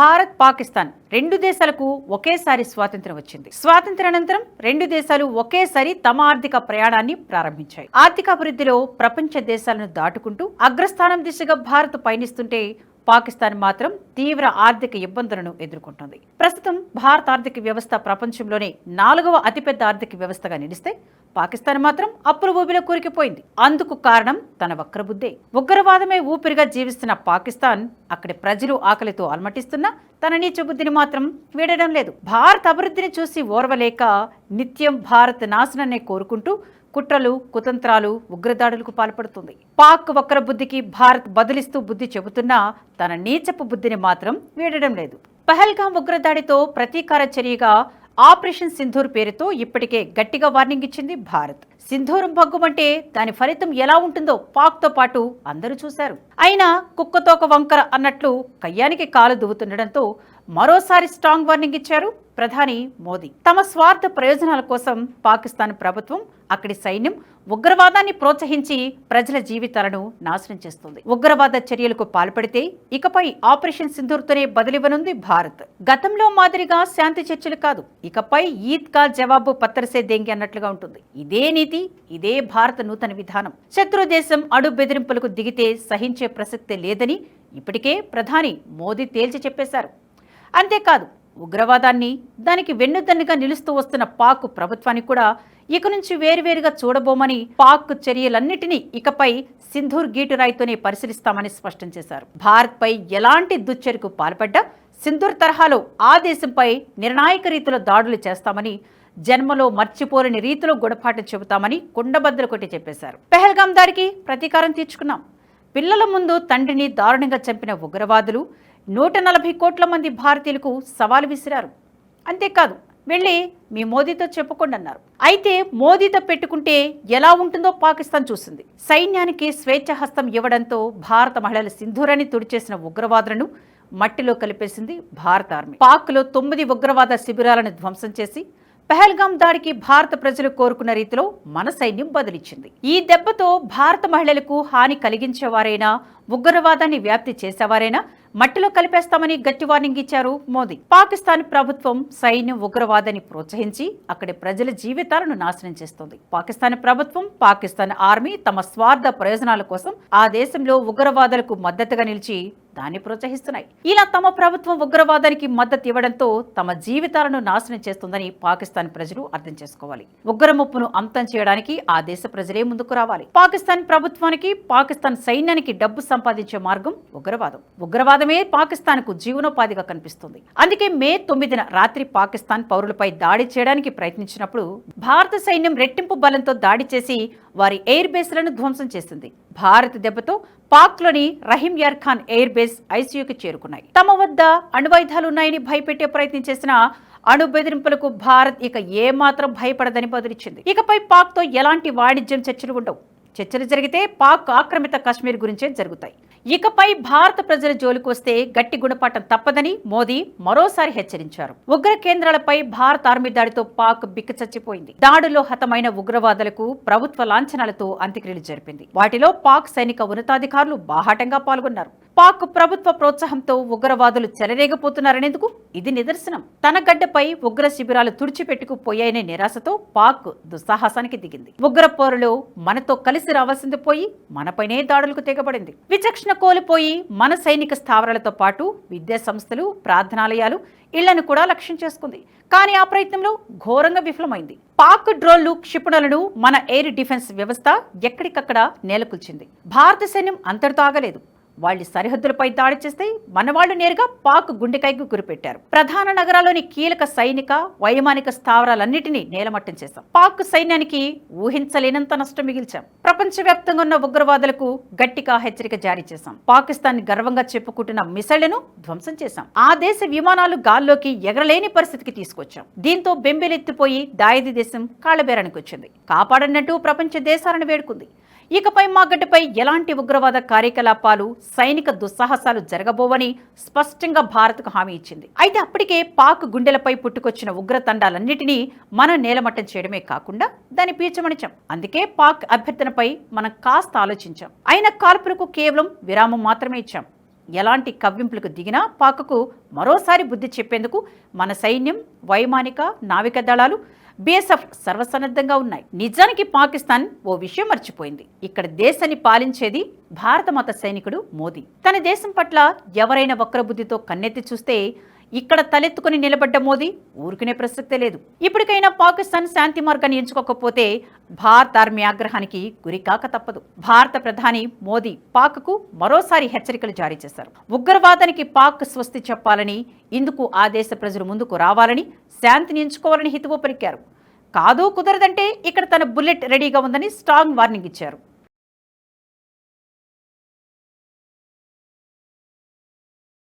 భారత్ పాకిస్తాన్ రెండు దేశాలకు ఒకేసారి స్వాతంత్రం వచ్చింది. స్వాతంత్రానంతరం రెండు దేశాలు ఒకేసారి తమ ఆర్థిక ప్రయాణాన్ని ప్రారంభించాయి. ఆర్థికాభివృద్ధిలో ప్రపంచ దేశాలను దాటుకుంటూ అగ్రస్థానం దిశగా భారత్ పయనిస్తుంటే పాకిస్తాన్ మాత్రం తీవ్ర ఆర్థిక ఇబ్బందులను ఎదుర్కొంటోంది. ప్రస్తుతం భారత ఆర్థిక వ్యవస్థ ప్రపంచంలోనే నాలుగవ అతిపెద్ద ఆర్థిక వ్యవస్థగా నిలిస్తే పాకిస్తాన్ మాత్రం అప్పుల ఊబిలో కూరికిపోయింది. అందుకు కారణం తన వక్రబుద్ధే. ఉగ్రవాదమే ఊపిరిగా జీవిస్తున్న పాకిస్తాన్ అక్కడి ప్రజలు ఆకలితో అలమటిస్తున్నా తన నీచ బుద్ధిని మాత్రం వీడడం లేదు. భారత అభివృద్ధిని చూసి ఓర్వలేక నిత్యం భారత్ నాశనాన్ని కోరుకుంటూ కుట్రలు కుతంత్రాలు ఉగ్రదాడులకు పాల్పడుతుంది. పాక్ వక్రబుద్ధికి భారత్ బదిలిస్తూ బుద్ధి చెబుతున్నా తన నీచపు బుద్ధిని మాత్రం వీడడం లేదు. పహల్గాం ఉగ్రదాడితో ప్రతీకార చర్యగా ఆపరేషన్ సింధూర్ పేరుతో ఇప్పటికే గట్టిగా వార్నింగ్ ఇచ్చింది భారత్. సింధూరం భగ్గుమంటే దాని ఫలితం ఎలా ఉంటుందో పాక్తో పాటు అందరూ చూశారు. అయినా కుక్కతోక వంకర అన్నట్లు కయ్యానికి కాలు దువ్వుతుండడంతో మరోసారి స్ట్రాంగ్ వార్నింగ్ ఇచ్చారు ప్రధాని మోదీ. తమ స్వార్థ ప్రయోజనాల కోసం పాకిస్తాన్ ప్రభుత్వం అక్కడి సైన్యం ఉగ్రవాదాన్ని ప్రోత్సహించి ప్రజల జీవితాలను నాశనం చేస్తుంది. ఉగ్రవాద చర్యలకు పాల్పడితే ఇకపై ఆపరేషన్ సింధూర్తోనే బదిలివ్వనుంది భారత్. గతంలో మాదిరిగా శాంతి చర్చలు కాదు ఇకపై ఈద్గా జవాబు పత్రసే దెంగి అన్నట్లుగా ఉంటుంది. ఇదే నీతి ఇదే భారత నూతన విధానం. శత్రు దేశం అడు బెదిరింపులకు దిగితే సహించే ప్రసక్తే లేదని ఇప్పటికే ప్రధాని మోదీ తేల్చి చెప్పేశారు. అంతేకాదు ఉగ్రవాదాన్ని దానికి వెన్నుదన్నుగా నిలుస్తూ వస్తున్న పాక్ ప్రభుత్వానికి కూడా ఇక నుంచి వేరువేరుగా చూడబోమని పాక్ చర్యలన్నిటినీ ఇకపై సింధూర్ గీటురాయితోనే పరిశీలిస్తామని స్పష్టం చేశారు. భారత్పై ఎలాంటి దుశ్చర్యకు పాల్పడ్డా సింధూర్ తరహాలో ఆ దేశంపై నిర్ణాయక రీతిలో దాడులు చేస్తామని జన్మలో మర్చిపోలేని రీతిలో గుణపాఠం చెబుతామని కుండబద్దలు కొట్టి చెప్పేశారు. పెహల్గాం దాడికి ప్రతీకారం తీర్చుకున్నాం. పిల్లల ముందు తండ్రిని దారుణంగా చంపిన ఉగ్రవాదులు నూట నలభై కోట్ల మంది భారతీయులకు సవాలు విసిరారు. అంతేకాదు వెళ్ళి మీ మోదీతో చెప్పుకోండి అన్నారు అయితే మోదీతో పెట్టుకుంటే ఎలా ఉంటుందో పాకిస్తాన్ చూసింది. సైన్యానికి స్వేచ్ఛ హస్తం ఇవ్వడంతో భారత మహిళల సింధూరాన్ని తుడిచేసిన ఉగ్రవాదులను మట్టిలో కలిపేసింది భారత ఆర్మీ. పాక్లో తొమ్మిది ఉగ్రవాద శిబిరాలను ధ్వంసం చేసి పెహల్గాం దాడికి భారత ప్రజలు కోరుకున్న రీతిలో మన సైన్యం బదిలిచ్చింది. ఈ దెబ్బతో భారత మహిళలకు హాని కలిగించేవారైనా ఉగ్రవాదాన్ని వ్యాప్తి చేసేవారైనా మట్టిలో కలిపేస్తామని గట్టి వార్నింగ్ ఇచ్చారు మోదీ. పాకిస్తాన్ ప్రభుత్వం సైన్యం ఉగ్రవాదాన్ని ప్రోత్సహించి అక్కడి ప్రజల జీవితాలను నాశనం చేస్తోంది. పాకిస్తాన్ ప్రభుత్వం పాకిస్తాన్ ఆర్మీ తమ స్వార్థ ప్రయోజనాల కోసం ఆ దేశంలో ఉగ్రవాదులకు మద్దతుగా నిలిచి దాన్ని ప్రోత్సహిస్తున్నాయి. ఇలా తమ ప్రభుత్వం ఉగ్రవాదానికి మద్దతు ఇవ్వడంతో తమ జీవితాలను నాశనం చేస్తుందని పాకిస్తాన్ ప్రజలు అర్థం చేసుకోవాలి. ఉగ్రముప్పును అంతం చేయడానికి ఆ దేశ ప్రజలే ముందుకు రావాలి. పాకిస్తాన్ ప్రభుత్వానికి పాకిస్తాన్ సైన్యానికి డబ్బు సంపాదించే మార్గం ఉగ్రవాదం. ఉగ్రవాదమే పాకిస్తాన్కు జీవనోపాధిగా కనిపిస్తుంది. అందుకే మే తొమ్మిదిన రాత్రి పాకిస్తాన్ పౌరులపై దాడి చేయడానికి ప్రయత్నించినప్పుడు భారత సైన్యం రెట్టింపు బలంతో దాడి చేసి వారి ఎయిర్ బేస్లను ధ్వంసం చేసింది. భారత్ దెబ్బతో పాక్లోని రహీం యార్ ఖాన్ ఎయిర్ బేస్ ఐసీయూకి చేరుకున్నాయి. తమ వద్ద అణువాయుధాలున్నాయని భయపెట్టే ప్రయత్నం చేసిన అణు బెదిరింపులకు భారత్ ఇక ఏమాత్రం భయపడదని బదులిచ్చింది. ఇకపై పాక్తో ఎలాంటి వాణిజ్యం చర్చలు ఉండవు. చర్చలు జరిగితే పాక్ ఆక్రమిత కశ్మీర్ గురించే జరుగుతాయి. ఇకపై భారత ప్రజల జోలికి వస్తే గట్టి గుణపాఠం తప్పదని మోదీ మరోసారి హెచ్చరించారు. ఉగ్ర కేంద్రాలపై భారత ఆర్మీ దాడితో పాక్ బిక్కచచ్చిపోయింది దాడుల్లో హతమైన ఉగ్రవాదులకు ప్రభుత్వ లాంఛనాలతో అంత్యక్రియలు జరిపింది. వాటిలో పాక్ సైనిక ఉన్నతాధికారులు బాహాటంగా పాల్గొన్నారు. పాక్ ప్రభుత్వ ప్రోత్సాహంతో ఉగ్రవాదులు చెలరేగపోతున్నారనేందుకు ఇది నిదర్శనం. తన గడ్డపై ఉగ్ర శిబిరాలు తుడిచిపెట్టుకుపోయాయనే నిరాశతో పాక్ దుస్సాహసానికి దిగింది. ఉగ్ర పోరులో మనతో కలిసి రావాల్సింది పోయి మనపైనే దాడులకు తెగబడింది. విచక్షణ కోల్పోయి మన సైనిక స్థావరాలతో పాటు విద్యా సంస్థలు ప్రార్థనాలయాలు ఇళ్ళను కూడా లక్ష్యం చేసుకుంది. కానీ ఆ ప్రయత్నంలో ఘోరంగా విఫలమైంది. పాక్ డ్రోన్లు క్షిపణులను మన ఎయిర్ డిఫెన్స్ వ్యవస్థ ఎక్కడికక్కడ నేలకొల్చింది. భారత సైన్యం అంతటితో ఆగలేదు. వాళ్ళ సరిహద్దులపై దాడి చేస్తే మనవాళ్ళు నేరుగా పాక్ గుండెకాయకు గురిపెట్టారు. ప్రధాన నగరాల్లోని కీలక సైనిక వైమానిక స్థావరాలన్నింటినీ నేలమట్టం చేశాం. పాక్ సైన్యానికి ఊహించలేనంత నష్టం మిగిల్చాం. ప్రపంచవ్యాప్తంగా ఉన్న ఉగ్రవాదులకు గట్టిగా హెచ్చరిక జారీ చేశాం. పాకిస్తాన్ గర్వంగా చెప్పుకుంటున్న మిసైళ్ళను ధ్వంసం చేశాం. ఆ దేశ విమానాలు గాల్లోకి ఎగరలేని పరిస్థితికి తీసుకొచ్చాం. దీంతో బెంబెలెత్తిపోయి దాయిది దేశం కాళ్ళబేరానికి వచ్చింది కాపాడన్నట్టు ప్రపంచ దేశాలను వేడుకుంది. ఇకపై మా గడ్డపై ఎలాంటి ఉగ్రవాద కార్యకలాపాలు సైనిక దుస్సాహసాలు జరగబోవని స్పష్టంగా భారత్కు హామీ ఇచ్చింది. అయితే అప్పటికే పాక్ గుండెలపై పుట్టుకొచ్చిన ఉగ్రతండాలన్నిటినీ మనం నేలమట్టం చేయడమే కాకుండా దాని పీచమణిచాం అందుకే పాక్ అభ్యర్థనపై మనం కాస్త ఆలోచించాం. అయిన కాల్పులకు కేవలం విరామం మాత్రమే ఇచ్చాం. ఎలాంటి కవ్వింపులకు దిగినా పాకకు మరోసారి బుద్ధి చెప్పేందుకు మన సైన్యం వైమానిక నావిక దళాలు బీఎస్ఎఫ్ సర్వసన్నద్ధంగా ఉన్నాయి. నిజానికి పాకిస్తాన్ ఓ విషయం మర్చిపోయింది. ఇక్కడ దేశాన్ని పాలించేది భారత మత సైనికుడు మోదీ. తన దేశం పట్ల ఎవరైనా వక్రబుద్ధితో కన్నెత్తి చూస్తే ఇక్కడ తలెత్తుకుని నిలబడ్డ మోదీ ఊరుకునే ప్రసక్తే లేదు. ఇప్పటికైనా పాకిస్తాన్ శాంతి మార్గాన్ని ఎంచుకోకపోతే భారత ఆర్మీ ఆగ్రహానికి గురికాక తప్పదు. భారత ప్రధాని మోదీ పాక్కు మరోసారి హెచ్చరికలు జారీ చేశారు. ఉగ్రవాదానికి పాక్ స్వస్తి చెప్పాలని ఇందుకు ఆ దేశ ప్రజలు ముందుకు రావాలని శాంతిని ఎంచుకోవాలని హితవు పలికారు. కాదు కుదరదంటే ఇక్కడ తన బుల్లెట్ రెడీగా ఉందని స్ట్రాంగ్ వార్నింగ్ ఇచ్చారు.